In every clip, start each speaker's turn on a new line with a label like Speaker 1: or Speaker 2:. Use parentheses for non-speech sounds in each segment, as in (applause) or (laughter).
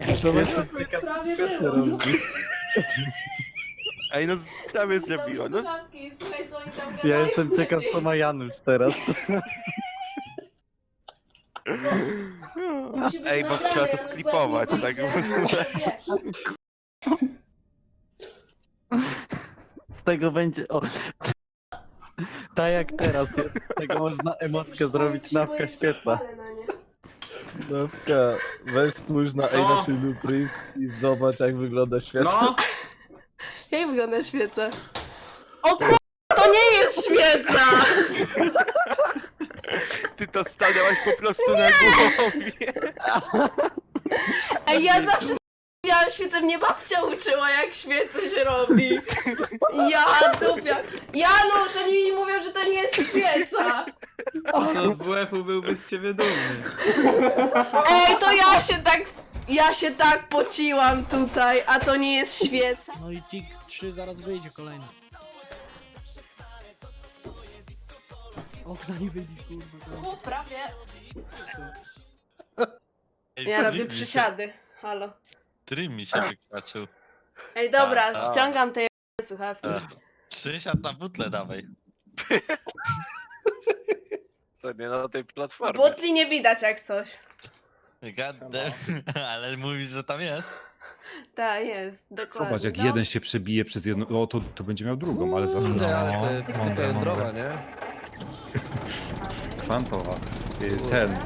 Speaker 1: Prawie było.
Speaker 2: robi?
Speaker 3: Ej, no prawie zrobiło, no.
Speaker 1: Słuchawki, Słuchaj, co oni tam
Speaker 2: Ja
Speaker 1: gadają.
Speaker 2: jestem ciekaw, co ma Janusz teraz.
Speaker 1: Musi być
Speaker 3: Ej, bo
Speaker 1: nagrane,
Speaker 3: trzeba to sklipować, tak
Speaker 1: wyjdzie.
Speaker 2: Z tego będzie. O. Tak jak teraz jest. Z tego można emotkę zrobić
Speaker 1: na nie.
Speaker 2: Nawka, weź spójrz na
Speaker 4: Co?
Speaker 2: Ej na Chillu Priv i zobacz jak wygląda świeca.
Speaker 4: No, (laughs)
Speaker 1: Jak wygląda świeca? O kur... To nie jest świeca! (laughs)
Speaker 3: Ty to stanęłaś po prostu na głowie.
Speaker 1: Ej, ja zawsze ja świecę mnie babcia uczyła, jak świecę się robi. Ja dupia. Janusz, oni mi mówią, że to nie jest świeca.
Speaker 4: to z WF-u byłby z ciebie dumny.
Speaker 1: Ej, to ja się tak... Ja się tak pociłam tutaj, a to nie jest świeca.
Speaker 5: No i tik 3 zaraz wyjdzie kolejny. Okna nie wyjdzie, kurwa.
Speaker 1: O, prawie. Ja robię przysiady. Halo.
Speaker 6: Stream mi się wykraczył.
Speaker 1: Ej, dobra,
Speaker 6: A, a.
Speaker 1: ściągam te słuchawki.
Speaker 6: E, Przysiad na butle dawaj.
Speaker 7: Co nie na tej platformie?
Speaker 1: Butli nie widać jak coś.
Speaker 6: Gaddę, (laughs) ale mówisz, że tam jest.
Speaker 1: Tak, jest, dokładnie.
Speaker 8: Zobacz, jak
Speaker 1: no.
Speaker 8: jeden się przebije przez jedną. O, to, to będzie miał drugą, ale zaskoczę.
Speaker 2: No.
Speaker 7: ale to fizyka jądrowa, nie?
Speaker 8: Kwantowa. Y, Ten.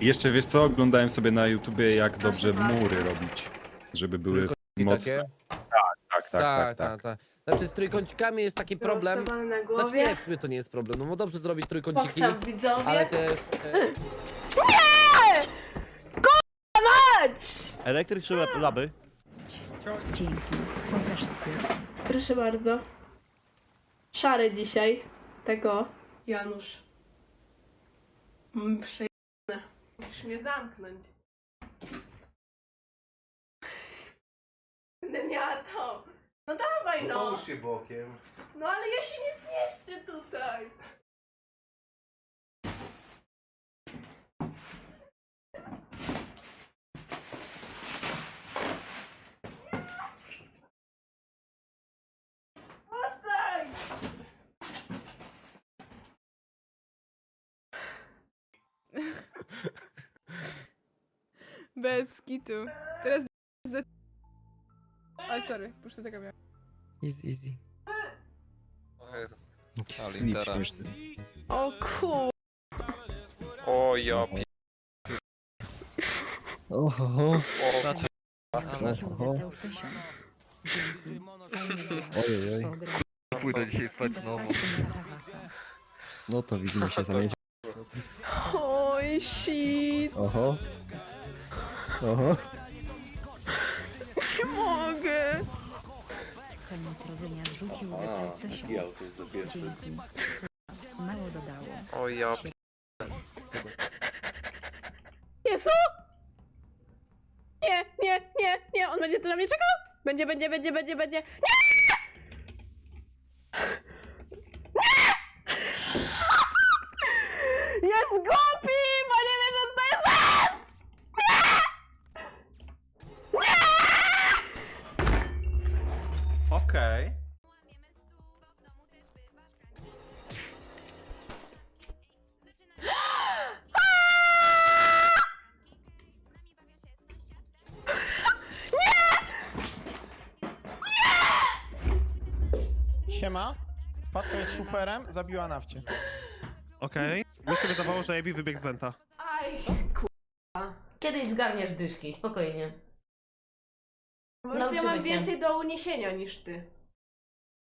Speaker 8: Jeszcze wiesz co? Oglądałem sobie na YouTubie, jak dobrze mury robić. Żeby były mocne.
Speaker 7: takie?
Speaker 8: Tak, tak, tak, tak.
Speaker 7: tak. Znaczy z trójkącikami jest taki problem.
Speaker 1: Rozstawane na
Speaker 7: Znaczy nie,
Speaker 1: głowie.
Speaker 7: w sumie to nie jest problem. No bo dobrze zrobić trójkąciki,
Speaker 1: Pokczam widzowie.
Speaker 7: ale to jest... E,
Speaker 1: Mać!
Speaker 2: Elektryk czy laby?
Speaker 9: Dzięki. Pokaż styl.
Speaker 1: Proszę bardzo. Szary dzisiaj. Tego. Janusz. Mam przejebane. Musisz mnie zamknąć. Będę miała to. No dawaj no.
Speaker 3: się bokiem.
Speaker 1: No ale ja się nie zmieszczę tutaj. Przestań!
Speaker 10: Bez kitu. Teraz. Oj, sorry, puszczę tego miałem.
Speaker 7: Easy, easy.
Speaker 8: Jakiś
Speaker 7: A,
Speaker 8: slip
Speaker 7: litera.
Speaker 8: śmieszny.
Speaker 1: O kur...
Speaker 7: O ja pi...
Speaker 2: Oho,
Speaker 7: Znaczy...
Speaker 9: Rzucił zebrał tysiąc. Dzięki. Fajnie było.
Speaker 2: ojej,
Speaker 9: Pogra.
Speaker 7: Pójdę dzisiaj spać znowu.
Speaker 2: no to widzimy się za miesiąc.
Speaker 1: Oj, shit.
Speaker 2: Oho. Oho.
Speaker 9: Koniec rodzenia rzucił zebrał tysiąc. Dzięki. Mało dodało.
Speaker 7: O ja
Speaker 9: pi-
Speaker 1: Jezu! Nie, nie, nie, nie, on będzie tu na mnie czekał? Będzie, będzie, będzie, będzie, będzie. Nie! Nie!
Speaker 5: Superem, zabiła nafcie.
Speaker 2: Okej. Mi się wydawało, że Ebi wybiegł z Wenta.
Speaker 1: Aj,
Speaker 11: Kiedyś zgarniasz dyszki, spokojnie.
Speaker 1: po prostu ja
Speaker 11: Nauczymy
Speaker 1: mam
Speaker 11: cię.
Speaker 1: więcej do uniesienia niż ty.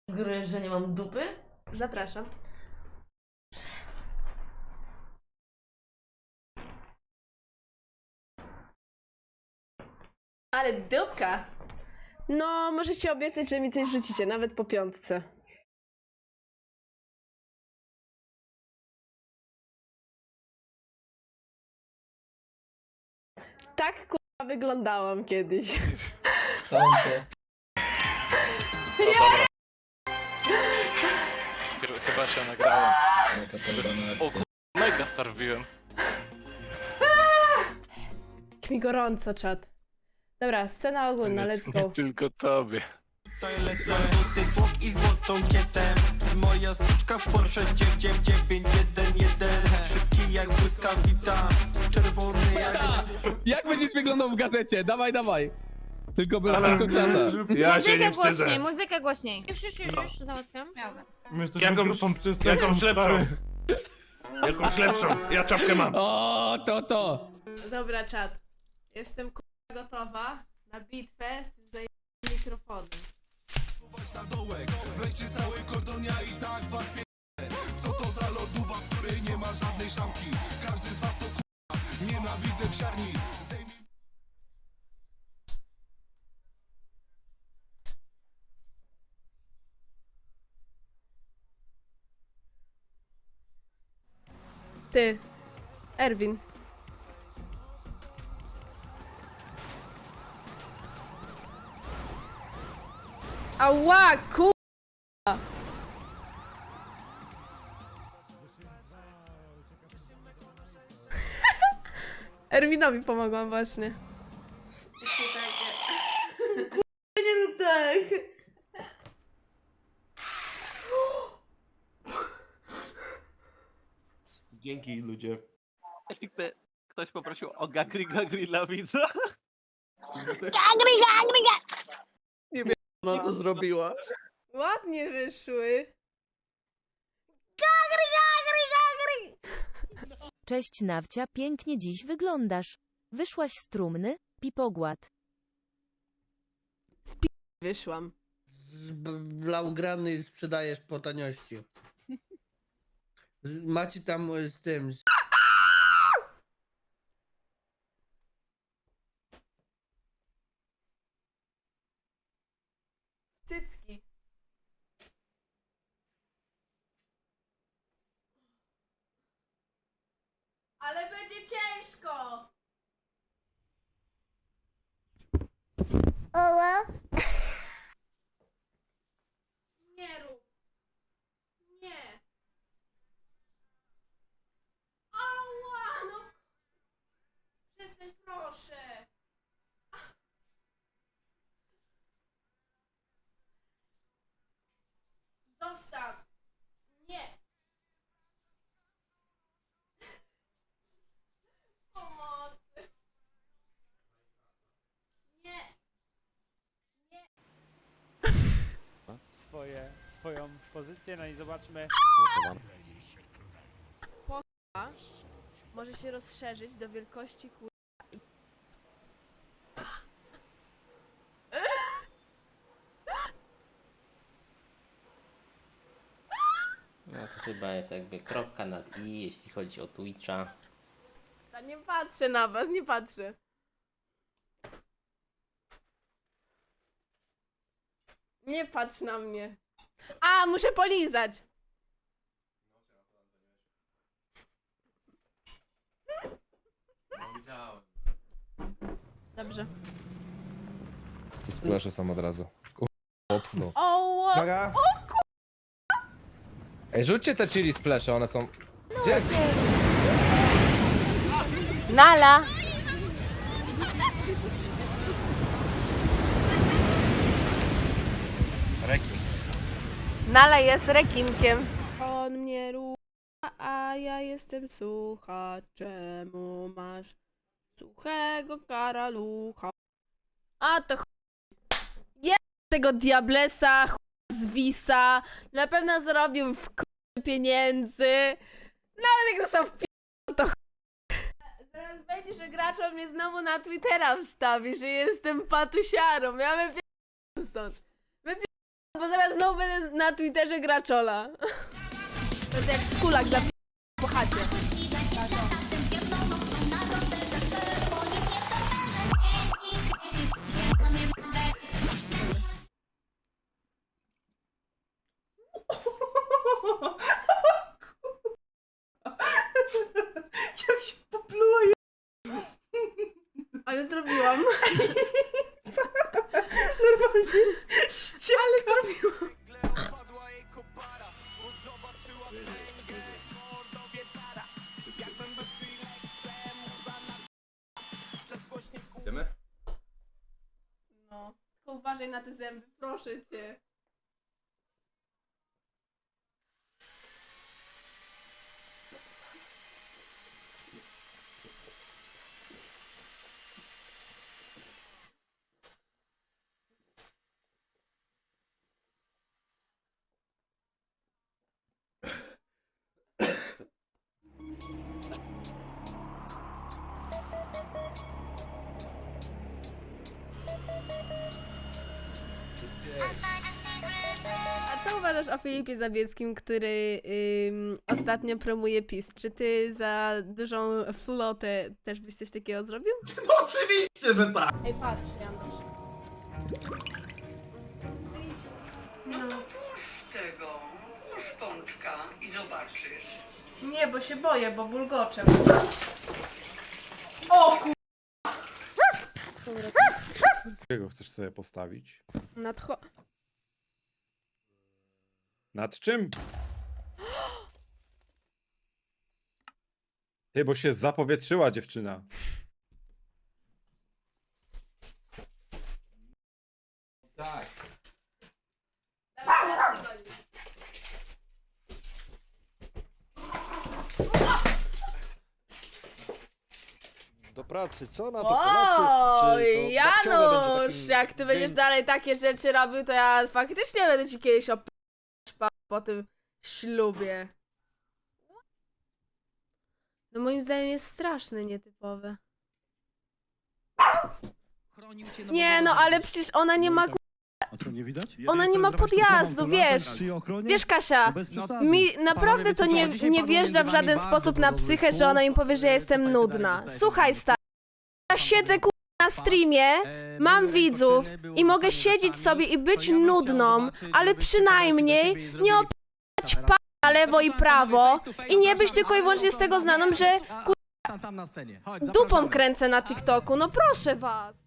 Speaker 11: Zgórujesz, że nie mam dupy?
Speaker 1: Zapraszam. Ale dupka! No, możecie obiecać, że mi coś rzucicie, nawet po piątce. Tak kurwa wyglądałam kiedyś. (laughs)
Speaker 7: Chyba się nagrałem. O kur... Mega star wbiłem.
Speaker 1: Jak mi gorąco, czat. Dobra, scena ogólna, let's go.
Speaker 10: Tylko tobie.
Speaker 3: Jak będziesz wyglądał w gazecie? Dawaj, dawaj. Tylko by
Speaker 10: Ale-
Speaker 3: tylko klasa.
Speaker 10: Ja się nie wstydzę.
Speaker 7: głośniej, muzykę głośniej. Już, już, już, już, załatwiam.
Speaker 10: Jakąś, jakąś lepszą. Jakąś lepszą. Ja czapkę mam.
Speaker 3: O, to, to.
Speaker 1: Dobra, czat. Jestem k***a gotowa na bitwę z tym zajebnym mikrofonem. Ty, Erwin. Ała, ku... (laughs) Erwinowi pomogłam właśnie. Kurwa, nie rób tak.
Speaker 10: Dzięki ludzie.
Speaker 4: Jakby ktoś poprosił o gagri gagri dla widza.
Speaker 10: No to zrobiła.
Speaker 1: Ładnie wyszły.
Speaker 12: Cześć Nawcia, pięknie dziś wyglądasz. Wyszłaś z trumny? Pipogład.
Speaker 1: Wyszłam.
Speaker 3: Blaugrany sprzedajesz po taniości. Macie tam z tym,
Speaker 1: Cycki. Ale będzie ciężko! Nie rób. Nie. Ała, no. Przestań proszę. Zostaw. Nie. Pomocy. Nie. Nie.
Speaker 13: Swoje, swoją pozycję, no i zobaczmy.
Speaker 1: Może się rozszerzyć do wielkości kur...
Speaker 14: No to chyba jest jakby kropka nad i, jeśli chodzi o Twitcha.
Speaker 1: Ja nie patrzę na was, nie patrzę. Nie patrz na mnie. A, muszę polizać. Dobrze.
Speaker 10: To spleszę sam od razu. Opno.
Speaker 1: O,
Speaker 10: Uwaga! Ej, rzućcie te chili splesze, one są... Gdzie?
Speaker 1: Nala!
Speaker 10: Rekin.
Speaker 1: Nala jest rekinkiem. On mnie rucha, a ja jestem sucha. Czemu masz suchego karalucha? A to ch... Je tego diablesa, ch... z Wisa. Na pewno zrobił w k... pieniędzy. Nawet jak dostał w pi... to ch... Zaraz będzie, że gracz mnie znowu na Twittera wstawi, że jestem patusiarą. Ja wypie... stąd. Bo zaraz znowu będę na Twitterze graczola. To jest jak skulak dla po chacie. (laughs) uważaj na te zęby, proszę cię. Filipie Zabieckim, który ym, ostatnio promuje PiS? Czy ty za dużą flotę też byś coś takiego zrobił? (laughs)
Speaker 3: No oczywiście, że tak!
Speaker 1: Ej, patrz, Janusz. No.
Speaker 11: tego, włóż pączka i zobaczysz.
Speaker 1: Nie, bo się boję, bo bulgoczę. O kur...
Speaker 8: Czego chcesz sobie postawić?
Speaker 1: nadcho...
Speaker 8: Nad czym? Ty, bo się zapowietrzyła dziewczyna.
Speaker 5: Tak.
Speaker 7: Do pracy, co na
Speaker 1: O, Janusz, jak ty będziesz dalej takie rzeczy robił, to ja faktycznie będę ci kiedyś op... po tym ślubie. No moim zdaniem jest straszne, nietypowe. Nie, no ale przecież ona nie ma, ku-
Speaker 3: A co, nie widać?
Speaker 1: ona nie ma podjazdu, wiesz. Wiesz, Kasia, mi naprawdę to nie, nie wjeżdża w żaden sposób na psychę, że ona im powie, że ja jestem nudna. Słuchaj, stary, ja siedzę ku... na streamie, mam widzów i mogę siedzieć sobie i być nudną, ale przynajmniej nie opać pa na lewo i prawo i nie być tylko i wyłącznie z tego znaną, że ku... Dupą kręcę na TikToku, no proszę was.